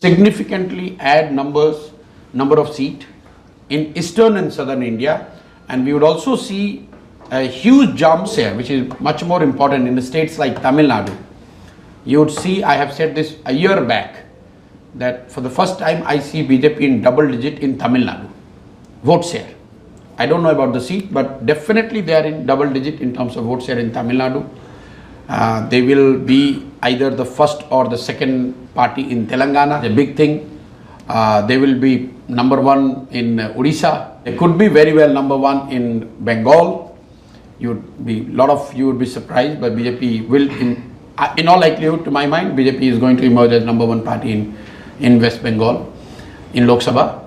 significantly add numbers, number of seat in eastern and southern India, and we would also see a huge jumps here, which is much more important in the states like Tamil Nadu. You would see, I have said this a year back, that for the first time I see BJP in double digit in Tamil Nadu vote share. I don't know about the seat, but definitely they are in double digit in terms of vote share in Tamil Nadu. Uh, they will be either the first or the second party in Telangana, a big thing. Uh, they will be number one in uh, Odisha. They could be very well number one in Bengal. You'd be lot of you would be surprised, but BJP will, in, uh, in all likelihood, to my mind, BJP is going to emerge as number one party in in West Bengal, in Lok Sabha,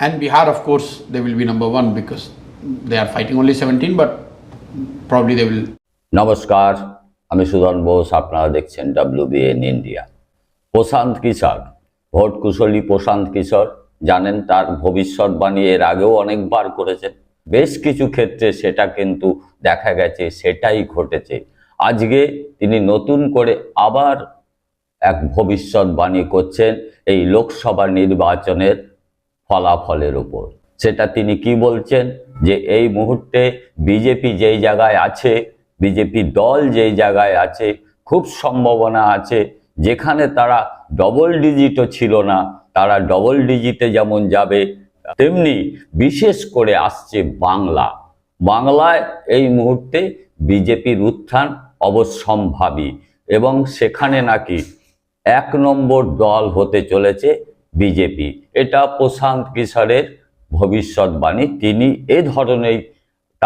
and Bihar. Of course, they will be number one because they are fighting only 17, but probably they will. Namaskar. আমি সুধন বোস, আপনারা দেখছেন WBN India Prashant Kishor, vote কুশলী প্রশান্ত কিশোর, জানেন তার ভবিষ্যৎবাণী এর আগেও অনেকবার করেছেন। বেশ কিছু ক্ষেত্রে সেটা কিন্তু দেখা গেছে, সেটাই ঘটেছে। আজকে তিনি নতুন করে আবার এক ভবিষ্যৎবাণী করছেন এই লোকসভা নির্বাচনের ফলাফলের উপর। সেটা তিনি কি বলছেন? যে এই মুহূর্তে বিজেপি যেই জায়গায় আছে বিজেপি দল যেই জায়গায় আছে, খুব সম্ভাবনা আছে, যেখানে তারা ডবল ডিজিটও ছিল না, তারা ডবল ডিজিটে যেমন যাবে, তেমনি বিশেষ করে আসছে বাংলা। বাংলায় এই মুহূর্তে বিজেপির উত্থান অবশ্যম্ভাবী, এবং সেখানে নাকি এক নম্বর দল হতে চলেছে বিজেপি এটা প্রশান্ত কিশোরের ভবিষ্যৎবাণী, তিনি এ ধরনের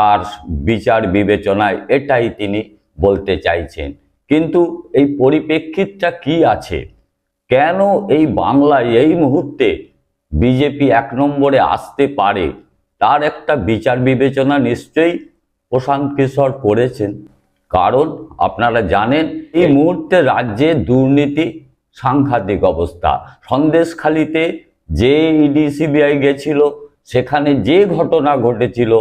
তার বিচার বিবেচনায় এটাই তিনি বলতে চাইছেন। কিন্তু এই পরিপ্রেক্ষিতটা কি আছে? কেন এই বাংলায় এই মুহূর্তে বিজেপি এক নম্বরে আসতে পারে? তার একটা বিচার বিবেচনা নিশ্চয়ই প্রশান্ত কিশোর করেছেন। কারণ আপনারা জানেন, এই মুহূর্তে রাজ্যে দুর্নীতি, সাংঘাতিক অবস্থা। সন্দেশখালিতে যে ইডি, সিবিআই গেছিল, সেখানে যে ঘটনা ঘটেছিল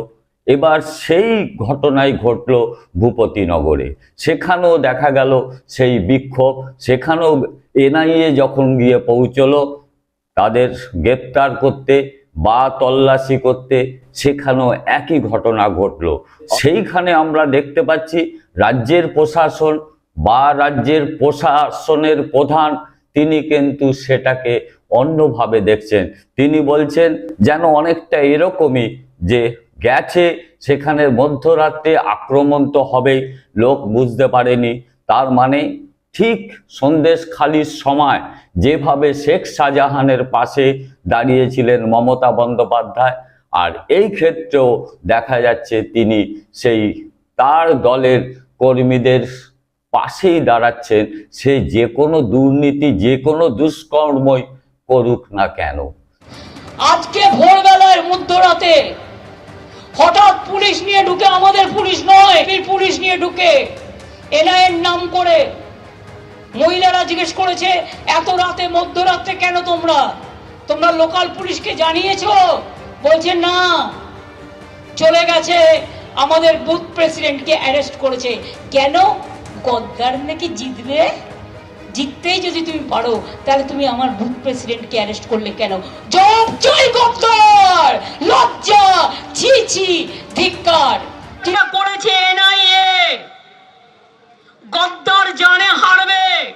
এবার সেই ঘটনাই ঘটল ভূপতিনগরে সেখানেও দেখা গেল সেই বিক্ষোভ। সেখানেও এনআইএ যখন গিয়ে পৌঁছলো, তাদের গ্রেপ্তার করতে বা তল্লাশি করতে সেখানেও একই ঘটনা ঘটলো। সেইখানে আমরা দেখতে পাচ্ছি রাজ্যের প্রশাসন বা রাজ্যের প্রশাসনের প্রধান, তিনি কিন্তু সেটাকে অন্যভাবে দেখছেন। তিনি বলছেন, যেন অনেকটা এরকমই যে গেছে, সেখানে মধ্যরাত্রে আক্রমণ তো হবেই, লোক বুঝতে পারেনি। তার মানে ঠিক সন্দেশ খালির সময় যেভাবে শেখ শাহজাহানের পাশে দাঁড়িয়েছিলেন মমতা বন্দ্যোপাধ্যায়, আর এই ক্ষেত্রেও দেখা যাচ্ছে তিনি সেই তার দলের কর্মীদের পাশেই দাঁড়াচ্ছেন। সে যে কোনো দুর্নীতি, যে কোনো দুষ্কর্মই করুক না কেন। আজকে ভোরবেলায় মধ্যরাতে হঠাৎ পুলিশ নিয়ে ঢুকে আমাদের পুলিশ নয় পুলিশ নিয়ে ঢুকে? এনআইএর নাম করে মহিলারা জিজ্ঞেস করেছে, এত রাতে, মধ্যরাতে কেন তোমরা? তোমরা লোকাল পুলিশকে জানিয়েছো? বলছে, না। চলে গেছে। আমাদের বুথ প্রেসিডেন্টকে অ্যারেস্ট করেছে। কেন? গদ্দার নাকি জিতবে? জিততেই যদি তুমি পারো, তাহলে তুমি আমার বুথ প্রেসিডেন্টকে অ্যারেস্ট করলে কেন? জব জয় গদ্দার লজ্জা! ছি ছি, ধিক্কার! যেটা করেছে এনআইএ। গদ্দার জানে হারবে।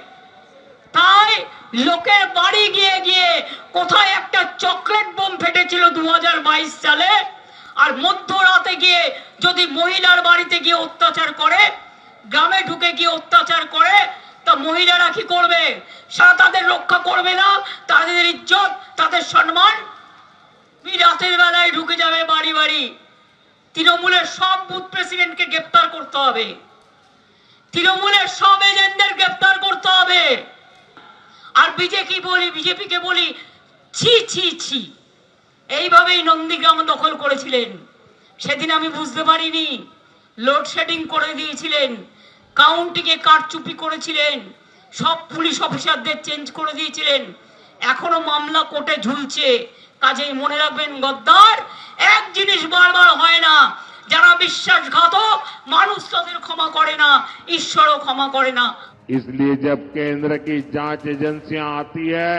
তাই লোকের বাড়ি গিয়ে গিয়ে কোথায় একটা চকলেট বোম ফেটেছিল দু হাজার বাইশ সালে, আর মধ্যরাতে গিয়ে যদি মহিলার বাড়িতে গিয়ে অত্যাচার করে, গ্রামে ঢুকে গিয়ে অত্যাচার করে মহিলারা কি করবে? তাদের রক্ষা করবে না? তাদের ইজ্জত, তাদের সম্মান? রাতের বেলায় ঢুকে যাবে বাড়ি বাড়ি। তৃণমূলের সব বুথ প্রেসিডেন্টকে গ্রেপ্তার করতে হবে। তৃণমূলের সব এজেন্টদের গ্রেপ্তার করতে হবে। আর বিজেপি বলি, বিজেপিকে বলি, ছি ছি ছি। এইভাবেই নন্দীগ্রাম দখল করেছিলেন। সেদিন আমি বুঝতে পারিনি। লোডশেডিং করে দিয়েছিলেন। কাউন্টিকে কারচুপি করেছিলেন সব পুলিশ অফিসারদের চেঞ্জ করে দিয়েছিলেন এখনো মামলা কোর্টে ঝুলছে কাজেই মনে রাখবেন গদ্দার এক জিনিস বারবার হয় না যারা বিশ্বাসঘাতক মানুষ তাদের ক্ষমা করে না ঈশ্বরও ক্ষমা করে না इसलिए जब केंद्र की जांच एजेंसियां आती है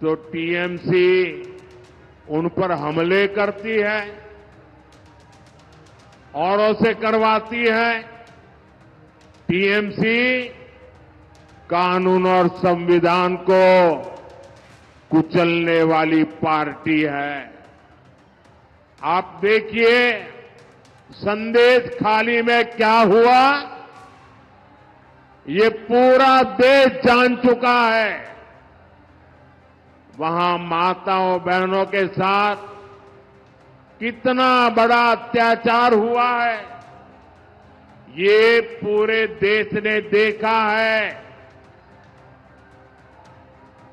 तो टीएमसी उन पर हमले करती है औरों से करवाती है टीएमसी कानून और संविधान को कुचलने वाली पार्टी है। आप देखिए, संदेश खाली में क्या हुआ? ये पूरा देश जान चुका है। वहाँ माताओं बहनों के साथ कितना बड़ा अत्याचार हुआ है। ये पूरे देश ने देखा है।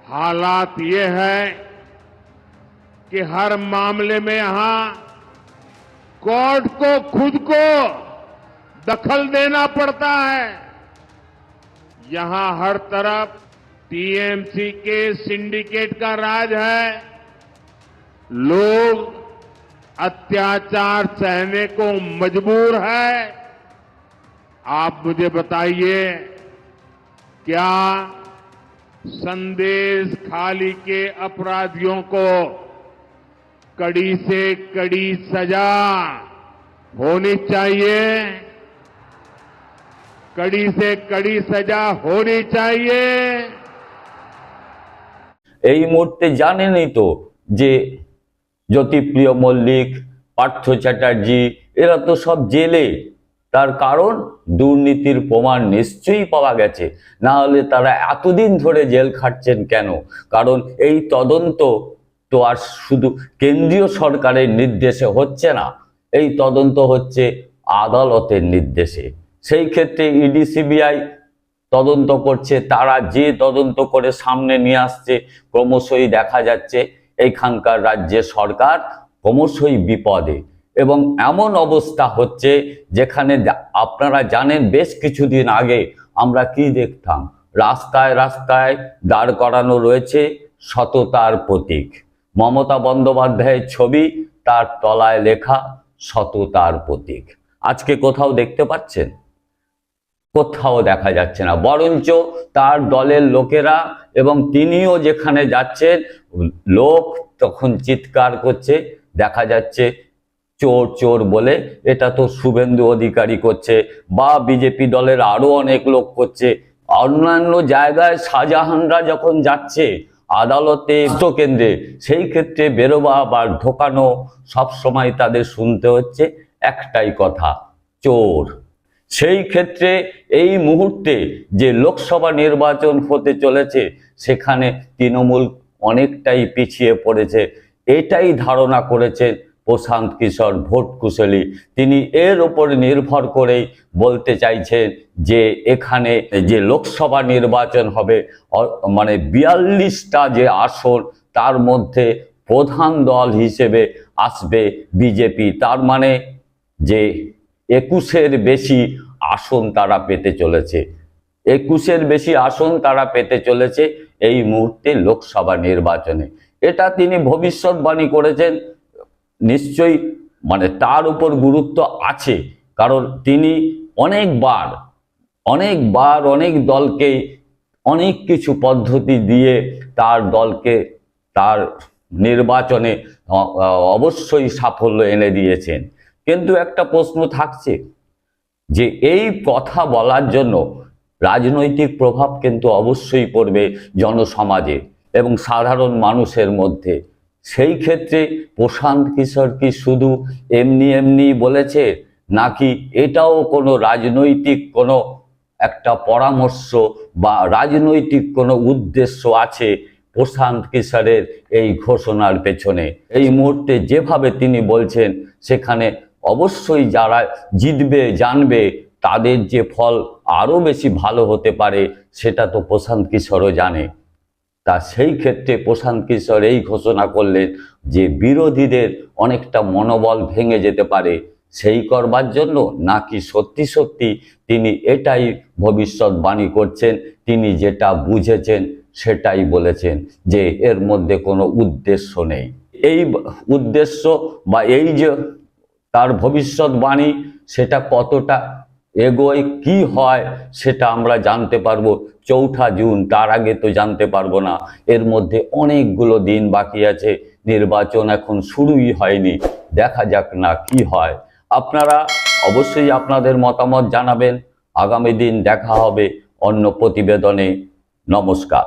हालात ये है कि हर मामले में यहाँ कोर्ट को खुद को दखल देना पड़ता है। यहाँ हर तरफ़ टीएमसी के सिंडिकेट का राज है। लोग अत्याचार सहने को मजबूर है। आप मुझे बताइए क्या संदेश खाली के अपराधियों को कड़ी से कड़ी सजा होनी चाहिए कड़ी से कड़ी सजा होनी चाहिए এই মুহূর্তে জানেনই তো যে জ্যোতিপ্রিয় মল্লিক পার্থ চ্যাটার্জি এরা তো সব জেলে তার কারণ দুর্নীতির প্রমাণ নিশ্চয়ই পাওয়া গেছে। না হলে তারা এতদিন ধরে জেল খাটছেন কেন? কারণ এই তদন্ত তো আর শুধু কেন্দ্রীয় সরকারের নির্দেশে হচ্ছে না, এই তদন্ত হচ্ছে আদালতের নির্দেশে। সেই ক্ষেত্রে ইডি, সিবিআই তদন্ত করছে, তারা যে তদন্ত করে সামনে নিয়ে আসছে, ক্রমশই দেখা যাচ্ছে, এইখানকার রাজ্যের সরকার ক্রমশই বিপদে। এবং এমন অবস্থা হচ্ছে যেখানে আপনারা জানেন বেশ কিছুদিন আগে আমরা কি দেখতাম? রাস্তায় রাস্তায় দাঁড় করানো রয়েছে সততার প্রতীক। মমতা বন্দ্যোপাধ্যায়ের ছবি, তার তলায় লেখা সততার প্রতীক। আজকে কোথাও দেখতে পাচ্ছেন? কোথাও দেখা যাচ্ছে না। বরঞ্চ তার দলের লোকেরা এবং তিনিও যেখানে যাচ্ছেন, লোক তখন চিৎকার করছে, দেখা যাচ্ছে চোর চোর বলে, এটা তো শুভেন্দু অধিকারী করছে বা বিজেপি দলের আরও অনেক লোক করছে। অন্যান্য জায়গায় শাহজাহানরা যখন যাচ্ছে আদালতে কেন্দ্রে সেই ক্ষেত্রে বেরোবা বা ঢোকানো সবসময় তাদের শুনতে হচ্ছে একটাই কথা, চোর। সেই ক্ষেত্রে এই মুহূর্তে যে লোকসভা নির্বাচন হতে চলেছে, সেখানে তৃণমূল অনেকটাই পিছিয়ে পড়েছে। এটাই ধারণা করেছেন প্রশান্ত কিশোর ভোট কুশলী তিনি এর ওপর নির্ভর করেই বলতে চাইছেন যে এখানে যে লোকসভা নির্বাচন হবে মানে বিয়াল্লিশটা যে আসন, তার মধ্যে প্রধান দল হিসেবে আসবে বিজেপি। তার মানে যে একুশের বেশি আসন তারা পেতে চলেছে। একুশের বেশি আসন তারা পেতে চলেছে এই মুহূর্তে লোকসভা নির্বাচনে। এটা তিনি ভবিষ্যৎবাণী করেছেন নিশ্চয়ই মানে তার উপর গুরুত্ব আছে। কারণ তিনি অনেকবার অনেকবার অনেক দলকে অনেক কিছু পদ্ধতি দিয়ে তার দলকে, তার নির্বাচনে অবশ্যই সাফল্য এনে দিয়েছেন। কিন্তু একটা প্রশ্ন থাকছে যে এই কথা বলার জন্য রাজনৈতিক প্রভাব কিন্তু অবশ্যই পড়বে জনসমাজে এবং সাধারণ মানুষের মধ্যে। সেই ক্ষেত্রে প্রশান্ত কিশোর কি শুধু এমনি এমনি বলেছে? নাকি এটাও কোনো রাজনৈতিক কোনো একটা পরামর্শ বা রাজনৈতিক কোনো উদ্দেশ্য আছে প্রশান্ত কিশোরের এই ঘোষণার পেছনে? এই মুহূর্তে যেভাবে তিনি বলছেন, সেখানে অবশ্যই যারা জিতবে, জানবে, তাদের যে ফল আরও বেশি ভালো হতে পারে, সেটা তো প্রশান্ত কিশোরও জানে। তা সেই ক্ষেত্রে প্রশান্ত কিশোর এই ঘোষণা করলেন যে বিরোধীদের অনেকটা মনোবল ভেঙে যেতে পারে। সেই করবার জন্য নাকি সত্যি সত্যি তিনি এটাই ভবিষ্যৎবাণী করছেন, তিনি যেটা বুঝেছেন সেটাই বলেছেন যে এর মধ্যে কোনো উদ্দেশ্য নেই। এই উদ্দেশ্য বা এই যে তার ভবিষ্যৎবাণী সেটা কতটা এগোয়, কি হয় সেটা আমরা জানতে পারব। চৌঠা জুন, তার আগে তো জানতে পারব না। এর মধ্যে অনেকগুলো দিন বাকি আছে, নির্বাচন এখন শুরুই হয়নি। দেখা যাক না কি হয়। আপনারা অবশ্যই আপনাদের মতামত জানাবেন। আগামী দিন দেখা হবে অন্য প্রতিবেদনে। নমস্কার।